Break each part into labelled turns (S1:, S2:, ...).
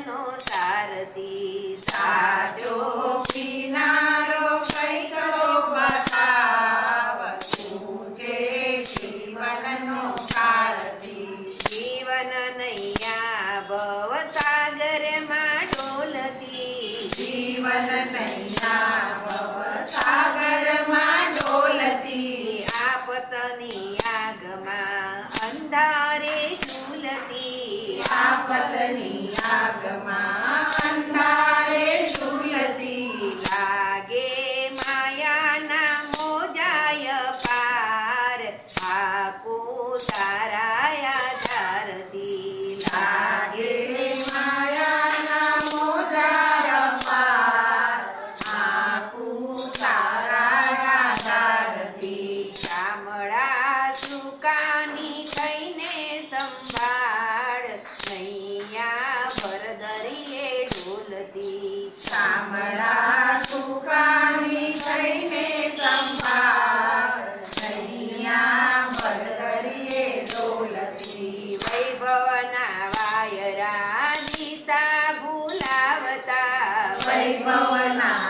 S1: જીવનનો સારથી સાચો
S2: કિનારો કઈકડો બતાવે જીવનનો સારથી.
S1: જીવન નૈયા ભવ સાગરમાં ડોલતી.
S2: જીવન નૈયા સાગરમાં ડોલતી.
S1: આપતની
S2: આફતની આગમાં અંધારે ઝુલતી
S1: લા
S2: growing up.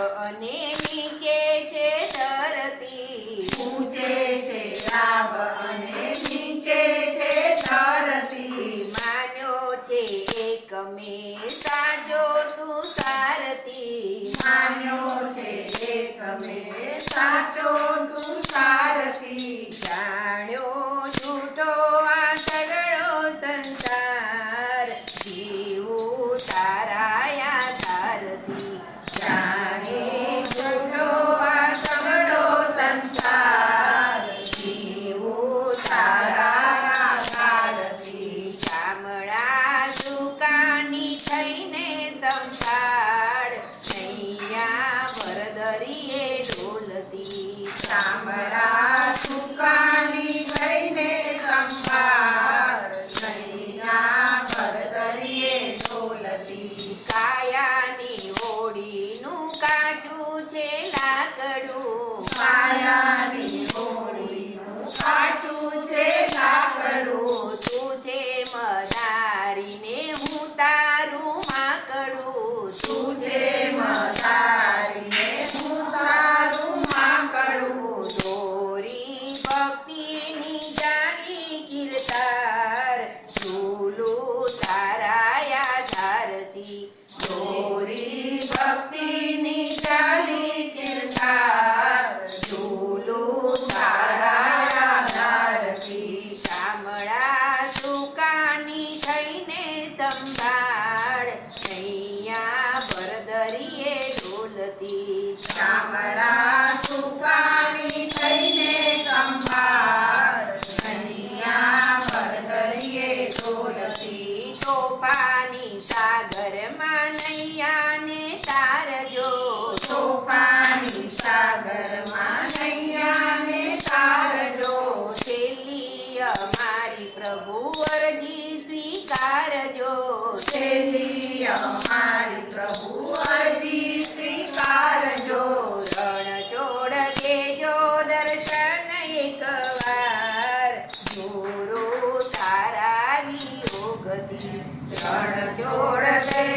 S1: અને નીચે છે ધરતી.
S2: ઊંચે છે આબ અને નીચે છે ધરતી.
S1: માન્યો છે એક મેં
S2: Pai,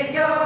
S1: Señor.